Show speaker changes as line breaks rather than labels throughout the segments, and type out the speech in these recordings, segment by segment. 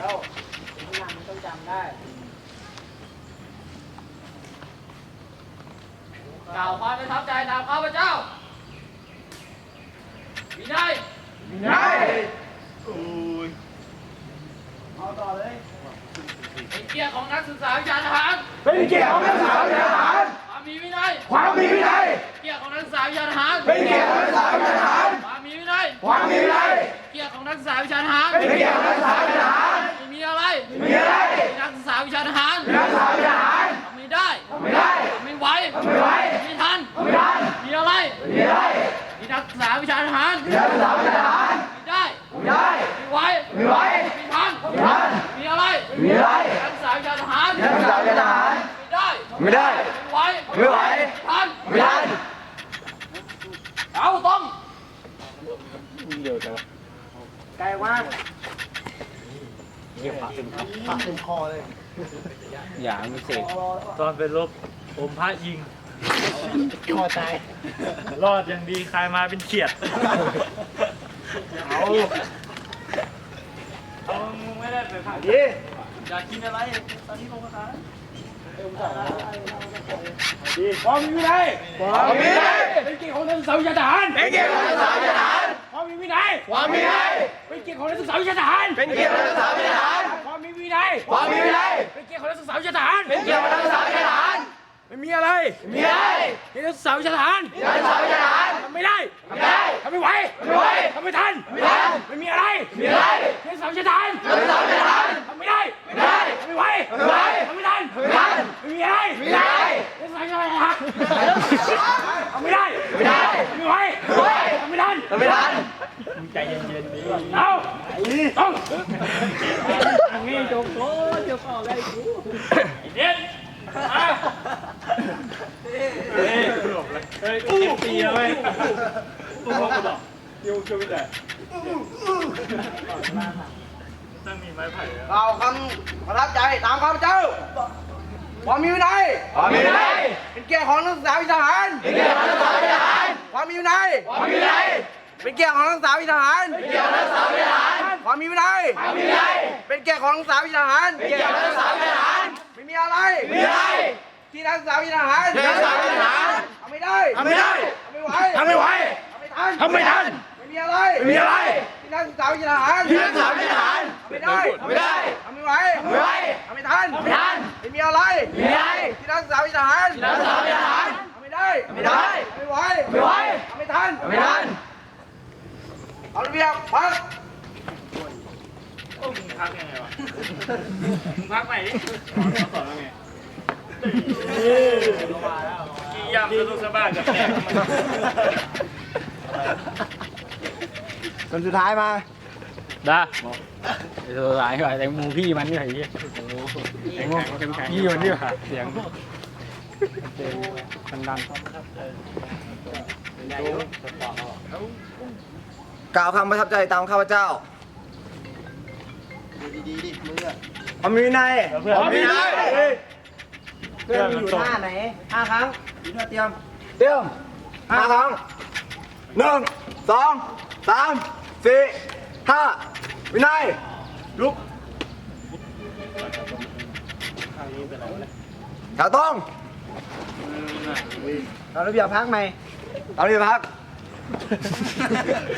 แล้วถึงนำมันต้องจำได้
กล่าวความประทับใจตามข้าพเจ้าวินัย
ได้
เอาต่อเลย
เป็นเกียรติของนักศึกษาวิชาทหาร
เป็นเกียรติของนักศึกษาวิชาทหาร
ความมีวินัย
ความมีวินัย
เกียรติของนักศึกษาวิชาทหาร
เป็นเกียรติของนักศึกษาวิชาทหาร
ความมีวินัย
ความมีวินัย
เกียรติของนักศึกษาวิชาทหาร
เป็นเกียรติของนักศึกษา
อะไร
มีอะไร
นักศึกษาวิชาทหาร
นักศึกษาวิชาทหาร
ไม่ได้
ไม่ได้
ไม่ไหว
ไม่ไหว
ทัน
ไม่ทัน
เอาต้อง
ไกลมากปักเต็มคอเลย
อย่าไม่เสก
ตอนเป็นลบผมพระยิง
คอตาย
รอดอย่างดีใครมาเป็นเขียดเอาเอามึงไม่ได้ไปผ่าน
ดี
อยากกินอะไร ตอนนี้ลงมาทาน
ความมีวินัยความมีวินัย
เป็นเกียรติของนักศึกษาวิชาทหาร
เป็นเกียรติของนักศึกษาวิชาทหาร
ความมีวินัย
ความมีวินัย
เป็นเกียรติของนักศึกษาวิชาทหาร
เป็นเกียรติของนักศึกษาวิชาทหาร
ความมีวินัย
ความมีวินัย
เป็นเกียรติของนักศึกษาวิชาทหาร
เป็นเกียรติของนักศึกษาวิชาทหาร
ไม่มีอะไร
มีอะไร
ที่นักศึกษาวิชาทหาร
นักศึกษาวิชาทหาร
ทำไม่ได้
ทำไม่ได้
ทำไม่ไหว
ไม่ไหว
ทำไม่ทัน
ไม่ทัน
ไม่มีอะไร
มีอะไร
ที่นักศึกษาวิชาทหาร
นักศึกษาวิชาทหาร
ทำไม่ได้
ไม่ได้
ทำไม่ไหว
ไม่ไหว
ทำไม่ทัน
ไม่ทัน
ไม่มีอะไร
มีอะไร
ที่นักศึกษาวิชาทหารทำไม่ได้
ไม่ได้
ทำไม่ไหว
ไม่ไหว
ทำไม่ทัน
ทำไม่ทัน
เอา เอา
อันนี้จงโตจะออกได้กู
เด็ดเอาเฮ้ยเฮ้ยเก็บปีแล้วเว้ยอุ้มลงกูบอกยูช่วยไม่ได้ต้องมีไม้ไผ่แล้ว
กล่าวคำประทับใจตามข้าพเจ้าความมีวินัย
ความมีวินัย
เป็นเกียรติของนักศึกษาวิชาทหาร
เป็นเกียรติของนักศึกษาวิชาทหาร
ความมีวินัย
ความมีวินัย
เป็นเกียรติของนักศึกษาวิชาทหาร
เป็นเกียรติของนักศึกษาวิชาทหาร
ค วามมีวินัย
ความมีวินัย
เป็นเกียรติของนักศึกษาวิชาทหาร
เป็นเกียรติของนักศึกษาวิชาทหาร
ไม่มีอะไร
มีอะไร
ที่นักศึกษาวิชาทหาร
ที่นักศึกษาวิชาทหาร
ทำไม่ได้
ทำไม่ได้
ทำไม่ไหว
ทำไม่ไหว
ทำไม่ทัน
ทำไม่ทัน
ไม่มีอะไร
มีอะไร
ที่นักศึกษาวิชาทหาร
ที่นักศึกษาวิชาทหาร
ทำไม่ได้
ทำไม่ได้
ทำไม่ไหว
ทำไม่ไหว
ทำไม่ทัน
ทำไม่ทัน
ไม่มีอะไร
มีอะไร
ที่นักศึกษาวิชาทหาร
ที่นักศึกษาวิชาทหาร
ทำไม่ได้
ทำไม่ได้
ทำไม่ไหว
ไม่ไหว
ทำไม่ทัน
ทำไม่ทัน
เอาระเบียบพัก
โอ้มึง พักยังไงวะมึงพักใหม่ดิสอนแล้วไงกี่ยำจะลูกสะบ้ากับแตก
คนสุดท้ายมา
ได้ไอ้ตัวร้ายว่ะแตงโมพี่มันนี่ไอ้เหี้ยแตงโมพี่มันนี่ว่ะเสียงมันดัง
กล่าวคำประทับใจตามข้าพเจ้า ดีๆดิมือมมีวินัย
ความมีวินัย
เพื่อนอยู่หน้าไหนห้าครั้งอยู่หน้าเตรียมเตรียมห้าครั้งหนึ่งสองสามสี่ห้าวินัยลุกแถวตรงเราระเบียบพักไหมเราเบียบพัก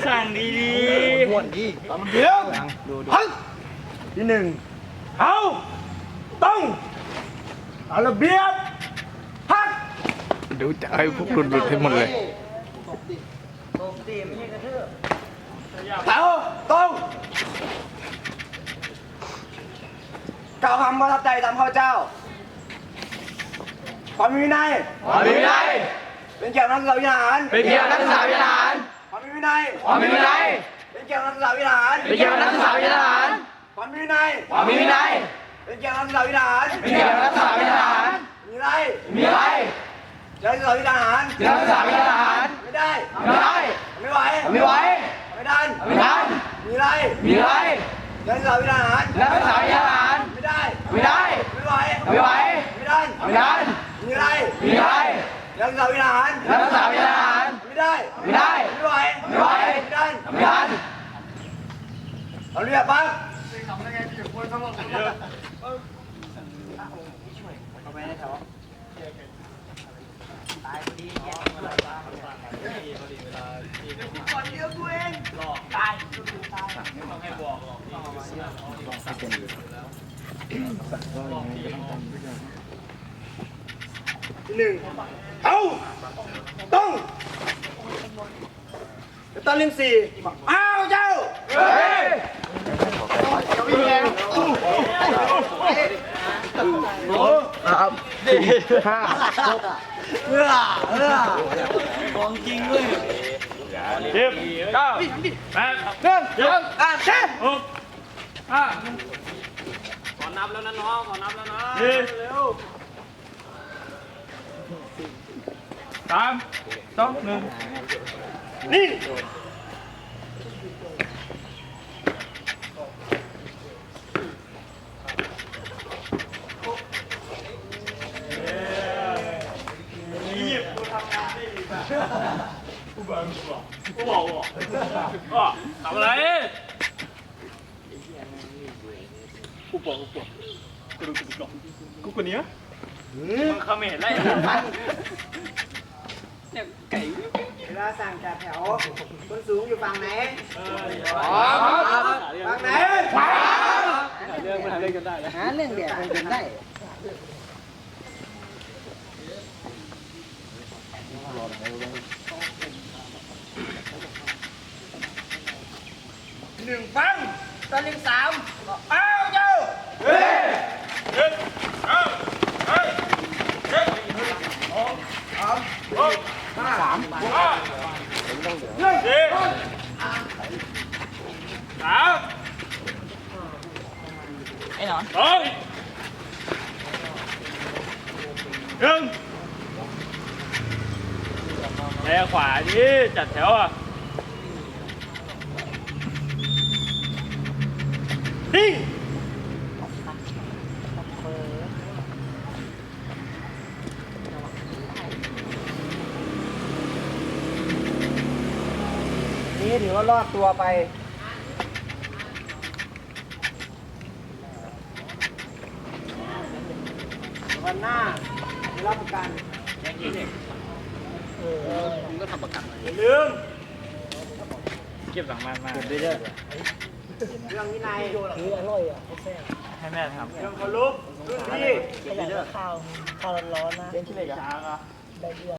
สั่งดี
ม่วนดี
เดี๋ยวพัก
ที่หนึ่ง
เอาต้องเอาระเบียบพัก
เดี๋ยวจะให้พวกหลุดหลุดให้หมดเลย
แถวตรง
กล่าวคำประทับใจตามข้าพเจ้าความมีวินัย
ความมีวินัย
เป็นเกียรตินักศึกษาวิทหาร
เป็นเกียรตินักศึกษาวิทหาร
ความมีวินัย
ความมีวินัย
เป็นเกียรตินักศึกษาวิทหาร
เป็นเกียรตินักศึกษาวิทหาร
ความมีวินัย
ความมีวินัย
เป็นเกียรตินักศึกษาวิทหาร
เป็นเกียรตินักศึกษาวิทหาร
มีอะไร
มีอะไร
นักศึกษาวิทหาร
นักศึกษาวิทหาร
ไม่ได้
ไม่ได้
ไม่ไหว
ไม่ไหว
ไม่ทัน
ไม่ทัน
มีอะไร
มีอะไร
นักศึกษาวิทหาร
นักศึกษาวิทหาร
ไม่ได้
ไม่ได้
ไม่ไหว
ไม่ไหว
ไม่ทัน
ไม่ทัน
มีอะไร
มีอะไร
นักศึกษาวิทหาร
นักศึกษาวิทหาร
ไม่ได้
ไม่ได้
ไม่ไหว
ไม่ไหว
ไม่ทัน
ไม่ทัน
เอาเรียบปั๊บ หนึ่งเอาต้องตอนเลิมสี่อ้าวเจ้า ครับห้าหกเอื้
อ
เอื้อ
ของจริงด้ว
ย
สิบเก้าแปด
หนึ่งสองสามสี่
หกห้า
ขอนับแล้วนะน้องขอนับแล้วนะ
เร็วสามสองหนึ่ง
นี่ ง
กูบอกกูบอกก็ทำอะไร
กูคนนี้
มึงเขมรไล่
เวลาสั่งจากแถวคนสูงอยู่ฝั่งไหนฝั่งไหน
เรื่องมันหาเรื่องกันได้
หาเรื่องเดียวมันเป็นได้
หนึ่งฟังตอนลิมสามเอาเจ้าเฮ้ย
เจ็ดเก้าเฮ้ยเจ็ดหกสามห้าสี่สาม
ไอ้หนอน
สองหนึ่งแล้ขวาดิจัดแถวอะ
นี่
นี่ถือว่ารอดตัวไป วันหน้ารับประกัน
มึงก็ทำประกันไว้
อย่าลืม
เก็บหลังมันมา
เรื่องวินัย
ให้แม่ทำ
เรื่องเคารพรุ่นพี่
ข้าวข้าวร้อนๆนะ